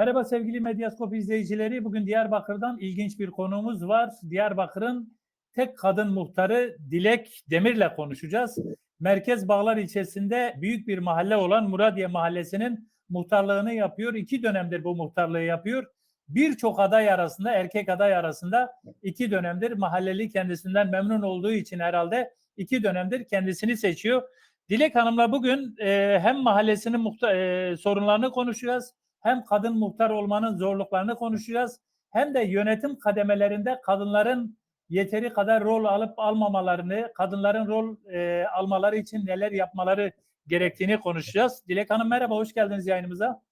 Merhaba sevgili Medyaskop izleyicileri. Bugün Diyarbakır'dan ilginç bir konuğumuz var. Diyarbakır'ın tek kadın muhtarı Dilek Demir'le konuşacağız. Merkez Bağlar ilçesinde büyük bir mahalle olan Muradiye Mahallesi'nin muhtarlığını yapıyor. İki dönemdir bu muhtarlığı yapıyor. Birçok aday arasında, erkek aday arasında iki dönemdir mahalleli kendisinden memnun olduğu için herhalde iki dönemdir kendisini seçiyor. Dilek Hanım'la bugün e, hem mahallesinin muhta- e, sorunlarını konuşacağız hem kadın muhtar olmanın zorluklarını konuşacağız hem de yönetim kademelerinde kadınların yeteri kadar rol alıp almamalarını, kadınların rol e, almaları için neler yapmaları gerektiğini konuşacağız. Dilek Hanım merhaba, hoş geldiniz yayınımıza.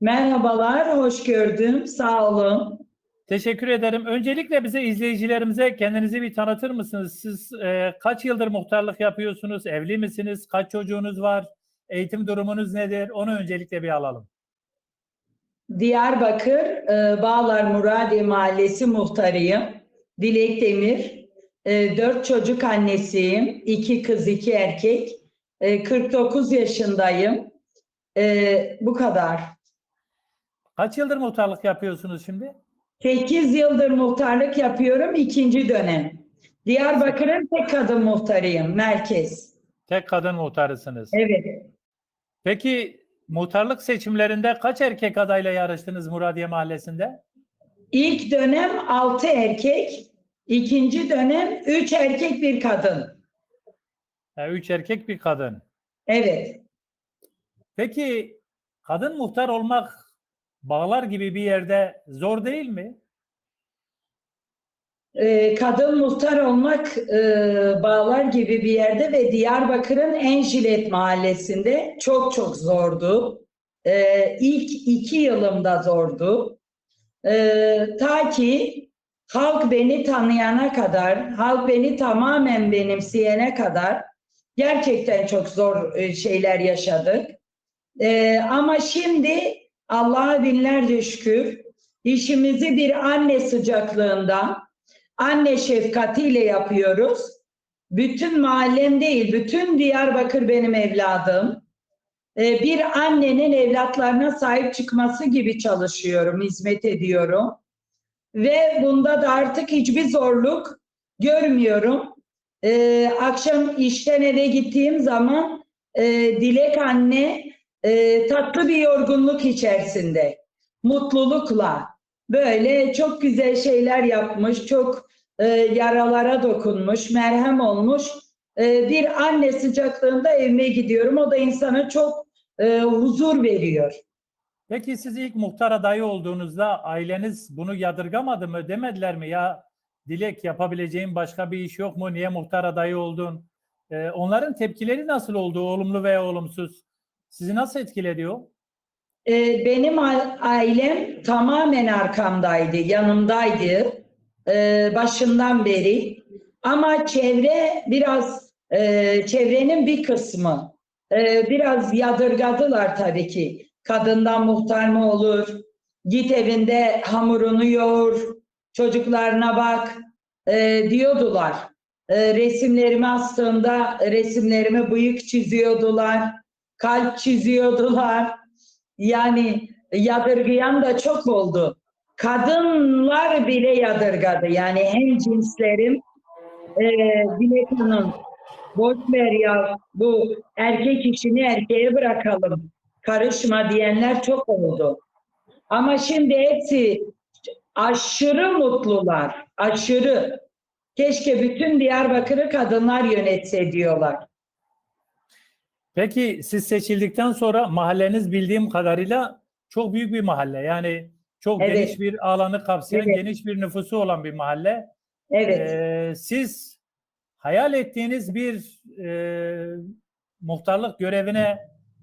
Merhabalar, hoş gördüm. Sağ olun. Teşekkür ederim. Öncelikle bize izleyicilerimize kendinizi bir tanıtır mısınız? Siz e, kaç yıldır muhtarlık yapıyorsunuz? Evli misiniz? Kaç çocuğunuz var? Eğitim durumunuz nedir? Onu öncelikle bir alalım. Diyarbakır e, Bağlar Muradiye Mahallesi muhtarıyım. Dilek Demir. E, dört çocuk annesiyim. İki kız, iki erkek. E, 49 yaşındayım. E, bu kadar. Kaç yıldır muhtarlık yapıyorsunuz şimdi? 8 yıldır muhtarlık yapıyorum. ikinci dönem. Diyarbakır'ın tek kadın muhtarıyım. Merkez. Tek kadın muhtarısınız. Evet. Peki muhtarlık seçimlerinde kaç erkek adayla yarıştınız Muradiye Mahallesi'nde? İlk dönem 6 erkek. ikinci dönem 3 erkek bir kadın. Ha, üç erkek bir kadın. Evet. Peki kadın muhtar olmak bağlar gibi bir yerde zor değil mi? Ee, kadın muhtar olmak e, bağlar gibi bir yerde ve Diyarbakır'ın en jilet mahallesinde çok çok zordu. Ee, ilk iki yılımda zordu. Ee, ta ki halk beni tanıyana kadar, halk beni tamamen benimseyene kadar gerçekten çok zor e, şeyler yaşadık. Ama şimdi Allah'a binlerce şükür işimizi bir anne sıcaklığından anne şefkatiyle yapıyoruz. Bütün mahallem değil, bütün Diyarbakır benim evladım. Ee, bir annenin evlatlarına sahip çıkması gibi çalışıyorum, hizmet ediyorum. Ve bunda da artık hiçbir zorluk görmüyorum. Ee, akşam işten eve gittiğim zaman e, Dilek anne e, tatlı bir yorgunluk içerisinde, mutlulukla böyle çok güzel şeyler yapmış, çok e, yaralara dokunmuş, merhem olmuş. E, bir anne sıcaklığında evime gidiyorum. O da insana çok e, huzur veriyor. Peki siz ilk muhtar adayı olduğunuzda aileniz bunu yadırgamadı mı? Demediler mi ya Dilek yapabileceğin başka bir iş yok mu? Niye muhtar adayı oldun? Ee, onların tepkileri nasıl oldu? Olumlu veya olumsuz? Sizi nasıl etkiledi? E, benim ailem tamamen arkamdaydı, yanımdaydı e, başından beri. Ama çevre biraz, e, çevrenin bir kısmı e, biraz yadırgadılar tabii ki. Kadından muhtar mı olur? Git evinde hamurunu yoğur, çocuklarına bak e, diyordular. E, resimlerimi astığımda resimlerime bıyık çiziyordular, kalp çiziyordular. Yani yadırgayan da çok oldu. Kadınlar bile yadırgadı. Yani hem cinslerim e, Dilek Hanım boş ver ya bu erkek işini erkeğe bırakalım. Karışma diyenler çok oldu. Ama şimdi hepsi aşırı mutlular. Aşırı. Keşke bütün Diyarbakır'ı kadınlar yönetse diyorlar. Peki siz seçildikten sonra mahalleniz bildiğim kadarıyla çok büyük bir mahalle. Yani çok Evet. geniş bir alanı kapsayan, Evet. geniş bir nüfusu olan bir mahalle. Evet. Ee, siz hayal ettiğiniz bir e, muhtarlık görevine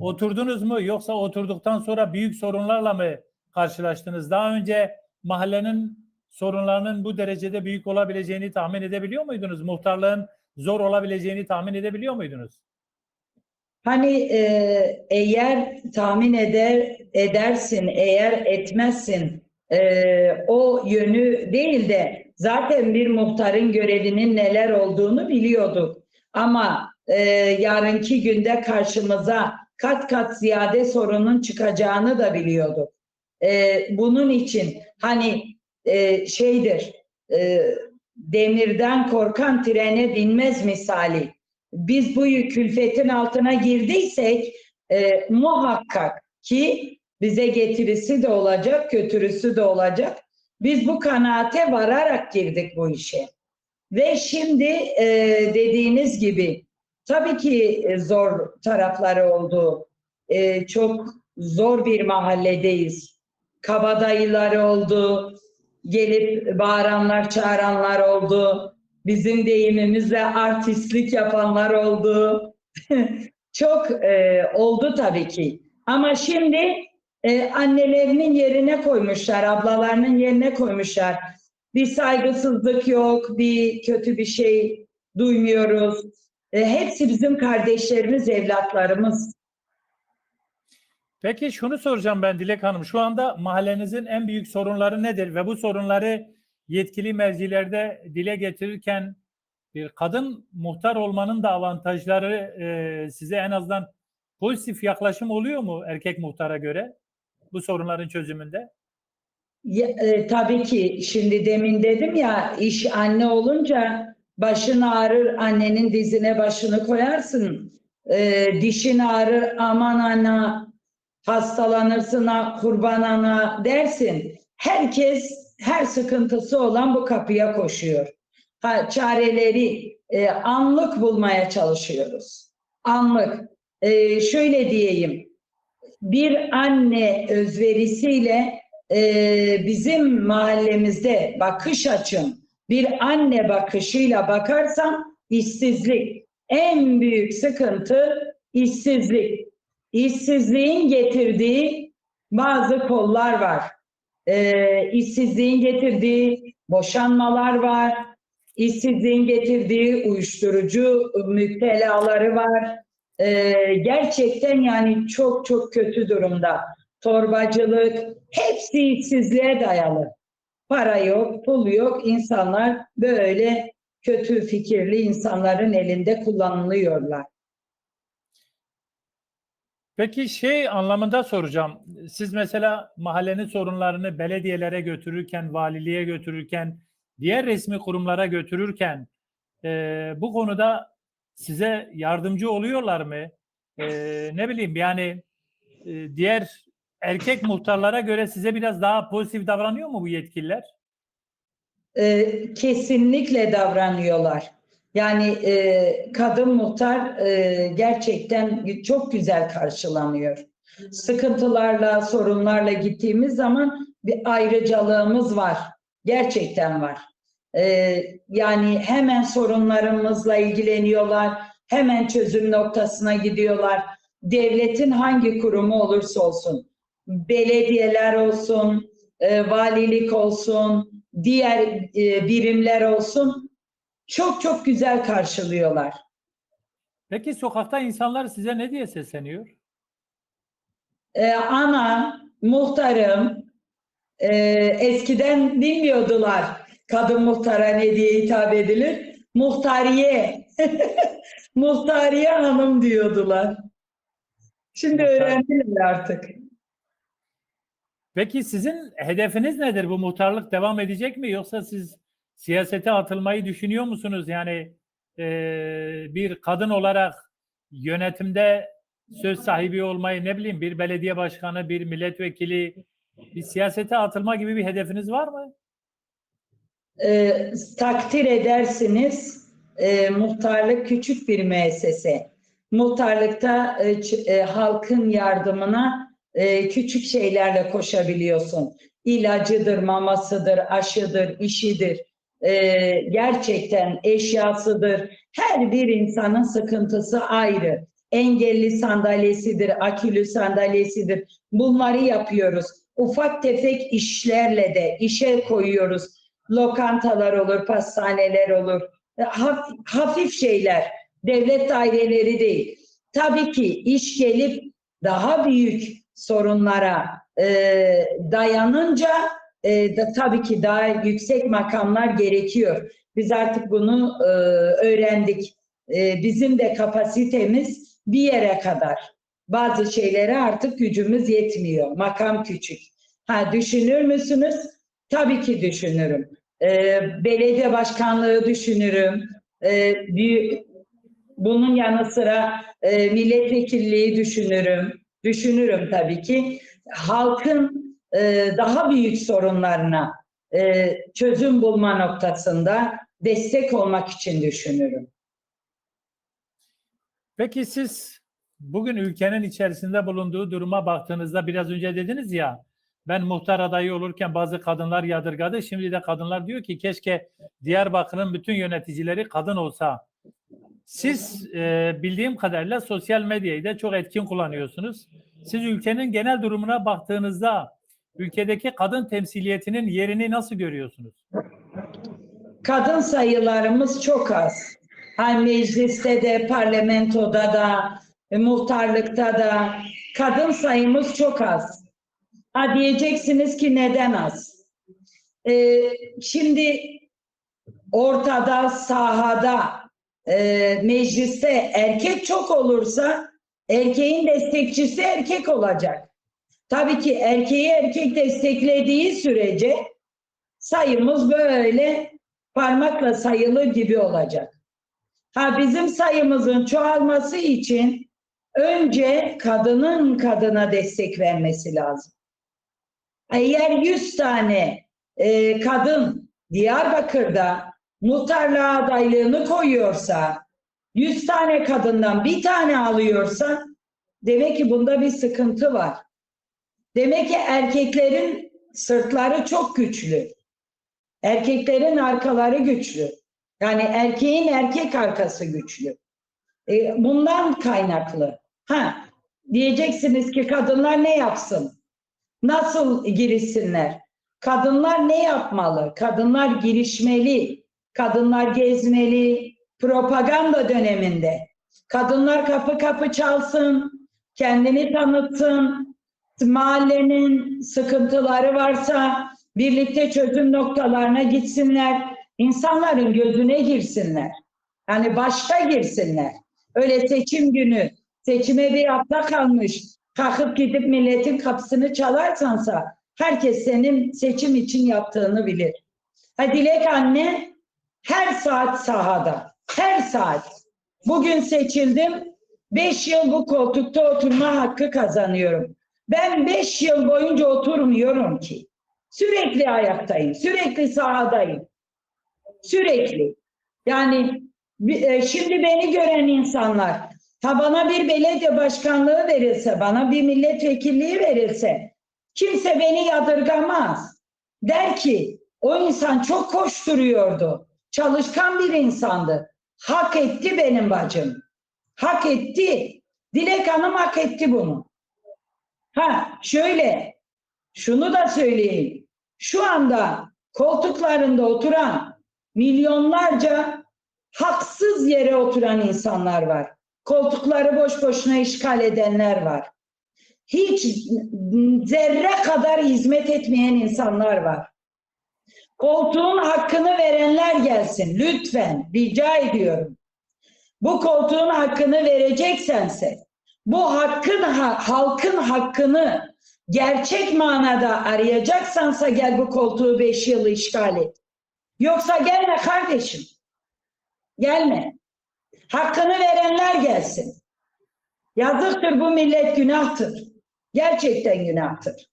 oturdunuz mu yoksa oturduktan sonra büyük sorunlarla mı karşılaştınız? Daha önce mahallenin sorunlarının bu derecede büyük olabileceğini tahmin edebiliyor muydunuz? Muhtarlığın zor olabileceğini tahmin edebiliyor muydunuz? Hani e, eğer tahmin eder edersin, eğer etmezsin e, o yönü değil de zaten bir muhtarın görevinin neler olduğunu biliyorduk. Ama e, yarınki günde karşımıza kat kat ziyade sorunun çıkacağını da biliyorduk. e, bunun için hani e, şeydir e, demirden korkan trene binmez misali. Biz bu külfetin altına girdiysek e, muhakkak ki bize getirisi de olacak, kötürüsü de olacak. Biz bu kanaate vararak girdik bu işe. Ve şimdi e, dediğiniz gibi tabii ki zor tarafları oldu. E, çok zor bir mahalledeyiz. Kabadayılar oldu, gelip bağıranlar, çağıranlar oldu. Bizim deyimimizle artistlik yapanlar oldu. çok e, oldu tabii ki. Ama şimdi e, annelerinin yerine koymuşlar, ablalarının yerine koymuşlar. Bir saygısızlık yok, bir kötü bir şey duymuyoruz. E, hepsi bizim kardeşlerimiz, evlatlarımız. Peki şunu soracağım ben Dilek Hanım. Şu anda mahallenizin en büyük sorunları nedir? Ve bu sorunları yetkili mercilerde dile getirirken bir kadın muhtar olmanın da avantajları e, size en azından pozitif yaklaşım oluyor mu erkek muhtara göre bu sorunların çözümünde? Ya, e, tabii ki şimdi demin dedim ya iş anne olunca başın ağrır annenin dizine başını koyarsın. E, dişin ağrır aman ana hastalanırsın ha, kurban ana dersin. Herkes her sıkıntısı olan bu kapıya koşuyor. Ha, çareleri e, anlık bulmaya çalışıyoruz. Anlık. E, şöyle diyeyim. Bir anne özverisiyle e, bizim mahallemizde bakış açım bir anne bakışıyla bakarsam işsizlik. En büyük sıkıntı işsizlik. İşsizliğin getirdiği bazı kollar var. E, işsizliğin getirdiği boşanmalar var. İşsizliğin getirdiği uyuşturucu müptelaları var. E, gerçekten yani çok çok kötü durumda torbacılık, hepsi işsizliğe dayalı. Para yok, pul yok, insanlar böyle kötü fikirli insanların elinde kullanılıyorlar. Peki şey anlamında soracağım. Siz mesela mahallenin sorunlarını belediyelere götürürken, valiliğe götürürken, diğer resmi kurumlara götürürken e, bu konuda size yardımcı oluyorlar mı? E, ne bileyim yani e, diğer erkek muhtarlara göre size biraz daha pozitif davranıyor mu bu yetkililer? Ee, kesinlikle davranıyorlar. Yani e, kadın muhtar e, gerçekten çok güzel karşılanıyor. Sıkıntılarla, sorunlarla gittiğimiz zaman bir ayrıcalığımız var. Gerçekten var. Ee, yani hemen sorunlarımızla ilgileniyorlar. Hemen çözüm noktasına gidiyorlar. Devletin hangi kurumu olursa olsun belediyeler olsun, e, valilik olsun, diğer e, birimler olsun çok çok güzel karşılıyorlar. Peki sokakta insanlar size ne diye sesleniyor? E, ana, muhtarım, e, eskiden bilmiyordular kadın muhtara ne diye hitap edilir. Muhtariye, muhtariye hanım diyordular. Şimdi Muhtar- öğrendiler artık. Peki sizin hedefiniz nedir? Bu muhtarlık devam edecek mi yoksa siz siyasete atılmayı düşünüyor musunuz? Yani e, bir kadın olarak yönetimde söz sahibi olmayı ne bileyim bir belediye başkanı, bir milletvekili, bir siyasete atılma gibi bir hedefiniz var mı? e, takdir edersiniz e, muhtarlık küçük bir müessese. Muhtarlıkta e, e, halkın yardımına e, küçük şeylerle koşabiliyorsun. İlacıdır, mamasıdır, aşıdır, işidir. E, gerçekten eşyasıdır. Her bir insanın sıkıntısı ayrı. Engelli sandalyesidir, akülü sandalyesidir. Bunları yapıyoruz. Ufak tefek işlerle de işe koyuyoruz lokantalar olur, pastaneler olur. E, haf- Hafif şeyler, devlet daireleri değil. Tabii ki iş gelip daha büyük sorunlara e, dayanınca e, da, tabii ki daha yüksek makamlar gerekiyor. Biz artık bunu e, öğrendik. E, bizim de kapasitemiz bir yere kadar. Bazı şeylere artık gücümüz yetmiyor. Makam küçük. Ha düşünür müsünüz? Tabii ki düşünürüm. Ee, belediye başkanlığı düşünürüm. Ee, büyü- bunun yanı sıra e, milletvekilliği düşünürüm. Düşünürüm tabii ki. Halkın e, daha büyük sorunlarına e, çözüm bulma noktasında destek olmak için düşünürüm. Peki siz bugün ülkenin içerisinde bulunduğu duruma baktığınızda biraz önce dediniz ya ben muhtar adayı olurken bazı kadınlar yadırgadı. Şimdi de kadınlar diyor ki keşke Diyarbakır'ın bütün yöneticileri kadın olsa. Siz e, bildiğim kadarıyla sosyal medyayı da çok etkin kullanıyorsunuz. Siz ülkenin genel durumuna baktığınızda ülkedeki kadın temsiliyetinin yerini nasıl görüyorsunuz? Kadın sayılarımız çok az. Hani mecliste de, parlamentoda da, e, muhtarlıkta da kadın sayımız çok az. Ha diyeceksiniz ki neden az? Ee, şimdi ortada, sahada, e, mecliste erkek çok olursa erkeğin destekçisi erkek olacak. Tabii ki erkeği erkek desteklediği sürece sayımız böyle parmakla sayılır gibi olacak. Ha bizim sayımızın çoğalması için önce kadının kadına destek vermesi lazım. Eğer 100 tane e, kadın Diyarbakır'da muhtarlığa adaylığını koyuyorsa, 100 tane kadından bir tane alıyorsa demek ki bunda bir sıkıntı var. Demek ki erkeklerin sırtları çok güçlü. Erkeklerin arkaları güçlü. Yani erkeğin erkek arkası güçlü. E, bundan kaynaklı. Ha, diyeceksiniz ki kadınlar ne yapsın? Nasıl girişsinler? Kadınlar ne yapmalı? Kadınlar girişmeli. Kadınlar gezmeli. Propaganda döneminde. Kadınlar kapı kapı çalsın. Kendini tanıtsın. Mahallenin sıkıntıları varsa birlikte çözüm noktalarına gitsinler. İnsanların gözüne girsinler. Yani başta girsinler. Öyle seçim günü, seçime bir hafta kalmış, kalkıp gidip milletin kapısını çalarsansa herkes senin seçim için yaptığını bilir. Ha Dilek anne her saat sahada, her saat. Bugün seçildim, beş yıl bu koltukta oturma hakkı kazanıyorum. Ben beş yıl boyunca oturmuyorum ki. Sürekli ayaktayım, sürekli sahadayım. Sürekli. Yani e, şimdi beni gören insanlar, ha bana bir belediye başkanlığı verilse, bana bir milletvekilliği verilse, kimse beni yadırgamaz. Der ki, o insan çok koşturuyordu. Çalışkan bir insandı. Hak etti benim bacım. Hak etti. Dilek Hanım hak etti bunu. Ha şöyle, şunu da söyleyeyim. Şu anda koltuklarında oturan milyonlarca haksız yere oturan insanlar var. Koltukları boş boşuna işgal edenler var. Hiç zerre kadar hizmet etmeyen insanlar var. Koltuğun hakkını verenler gelsin. Lütfen rica ediyorum. Bu koltuğun hakkını vereceksense bu hakkın ha- halkın hakkını gerçek manada arayacaksansa gel bu koltuğu beş yıl işgal et. Yoksa gelme kardeşim. Gelme. Hakkını verenler gelsin. Yazıktır bu millet günahtır. Gerçekten günahtır.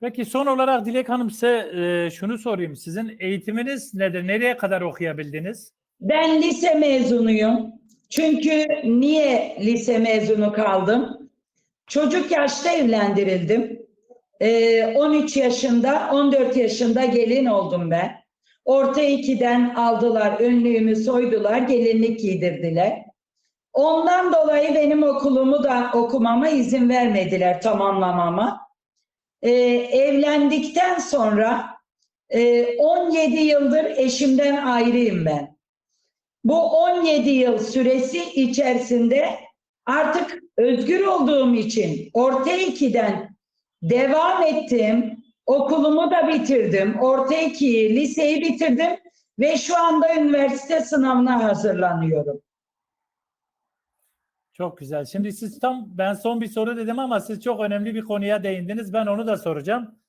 Peki son olarak Dilek Hanım size e, şunu sorayım. Sizin eğitiminiz nedir? Nereye kadar okuyabildiniz? Ben lise mezunuyum. Çünkü niye lise mezunu kaldım? Çocuk yaşta evlendirildim. Ee, 13 yaşında, 14 yaşında gelin oldum ben. Orta ikiden aldılar, önlüğümü soydular, gelinlik giydirdiler. Ondan dolayı benim okulumu da okumama izin vermediler, tamamlamama. Ee, evlendikten sonra e, 17 yıldır eşimden ayrıyım ben. Bu 17 yıl süresi içerisinde artık özgür olduğum için orta ikiden devam ettim. Okulumu da bitirdim. Orta ikiyi, liseyi bitirdim ve şu anda üniversite sınavına hazırlanıyorum. Çok güzel. Şimdi siz tam ben son bir soru dedim ama siz çok önemli bir konuya değindiniz. Ben onu da soracağım.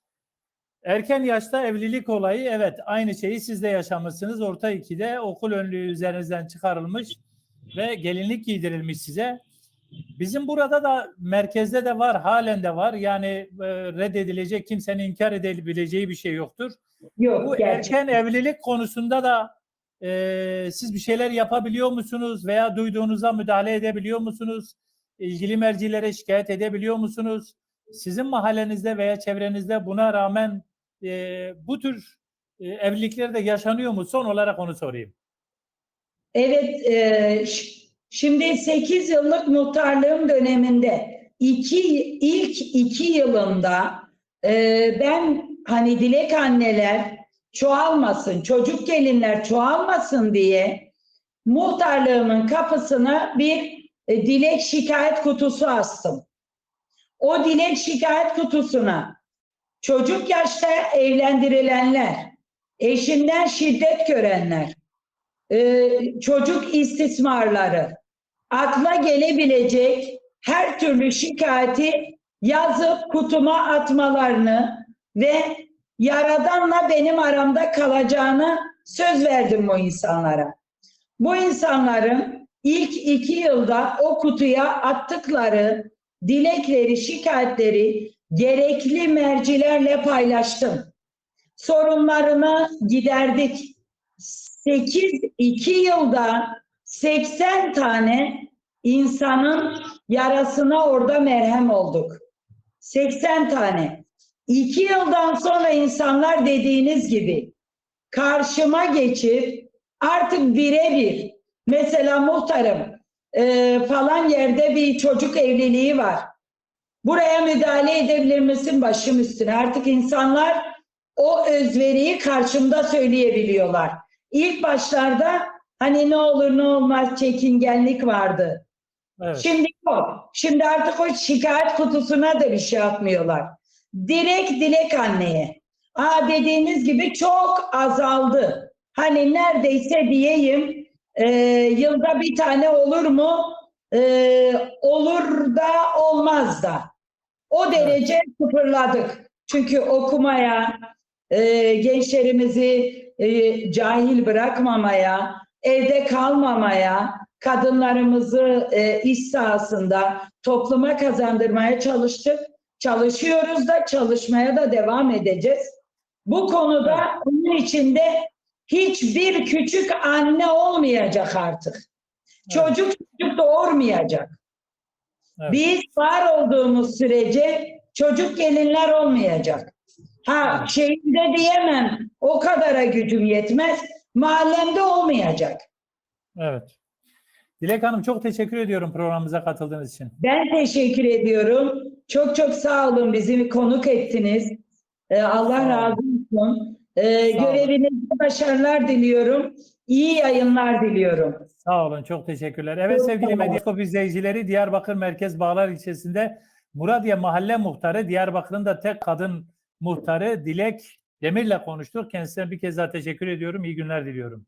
Erken yaşta evlilik olayı evet aynı şeyi siz de yaşamışsınız. Orta 2'de okul önlüğü üzerinizden çıkarılmış ve gelinlik giydirilmiş size. Bizim burada da merkezde de var, halen de var. Yani e, reddedilecek, kimsenin inkar edebileceği bir şey yoktur. Yok Bu gerçek. erken evlilik konusunda da e, siz bir şeyler yapabiliyor musunuz veya duyduğunuzda müdahale edebiliyor musunuz? İlgili mercilere şikayet edebiliyor musunuz? Sizin mahallenizde veya çevrenizde buna rağmen e, bu tür e, evlilikler de yaşanıyor mu? Son olarak onu sorayım. Evet, e, şimdi 8 yıllık muhtarlığım döneminde iki, ilk iki yılında e, ben hani dilek anneler çoğalmasın, çocuk gelinler çoğalmasın diye muhtarlığımın kapısına bir e, dilek şikayet kutusu astım. O dilek şikayet kutusuna çocuk yaşta evlendirilenler, eşinden şiddet görenler, e, çocuk istismarları, akla gelebilecek her türlü şikayeti yazıp kutuma atmalarını ve Yaradan'la benim aramda kalacağını söz verdim bu insanlara. Bu insanların ilk iki yılda o kutuya attıkları dilekleri, şikayetleri gerekli mercilerle paylaştım. Sorunlarını giderdik. 8 2 yılda 80 tane insanın yarasına orada merhem olduk. 80 tane. 2 yıldan sonra insanlar dediğiniz gibi karşıma geçip artık birebir mesela muhtarım e, falan yerde bir çocuk evliliği var. Buraya müdahale edebilir misin başım üstüne? Artık insanlar o özveriyi karşımda söyleyebiliyorlar. İlk başlarda hani ne olur ne olmaz çekingenlik vardı. Evet. Şimdi yok. Şimdi artık o şikayet kutusuna da bir şey atmıyorlar. Direkt dilek anneye. Aa dediğiniz gibi çok azaldı. Hani neredeyse diyeyim e, yılda bir tane olur mu? E, olur da olmaz da. O derece sıfırladık. Çünkü okumaya, e, gençlerimizi e, cahil bırakmamaya, evde kalmamaya, kadınlarımızı e, iş sahasında topluma kazandırmaya çalıştık. Çalışıyoruz da çalışmaya da devam edeceğiz. Bu konuda onun içinde hiçbir küçük anne olmayacak artık. Çocuk çocuk doğurmayacak. Evet. Biz var olduğumuz sürece çocuk gelinler olmayacak. Ha şeyinde diyemem o kadara gücüm yetmez. Mahallemde olmayacak. Evet. Dilek Hanım çok teşekkür ediyorum programımıza katıldığınız için. Ben teşekkür ediyorum. Çok çok sağ olun bizi konuk ettiniz. Ee, Allah razı olsun. Ee, görevinizde başarılar diliyorum. İyi yayınlar diliyorum. Sağ olun, çok teşekkürler. Evet Çok sevgili. Medyaskop izleyicileri, Diyarbakır Merkez Bağlar ilçesinde Muradiye Mahalle Muhtarı, Diyarbakır'ın da tek kadın muhtarı Dilek Demir'le konuştuk. Kendisine bir kez daha teşekkür ediyorum. İyi günler diliyorum.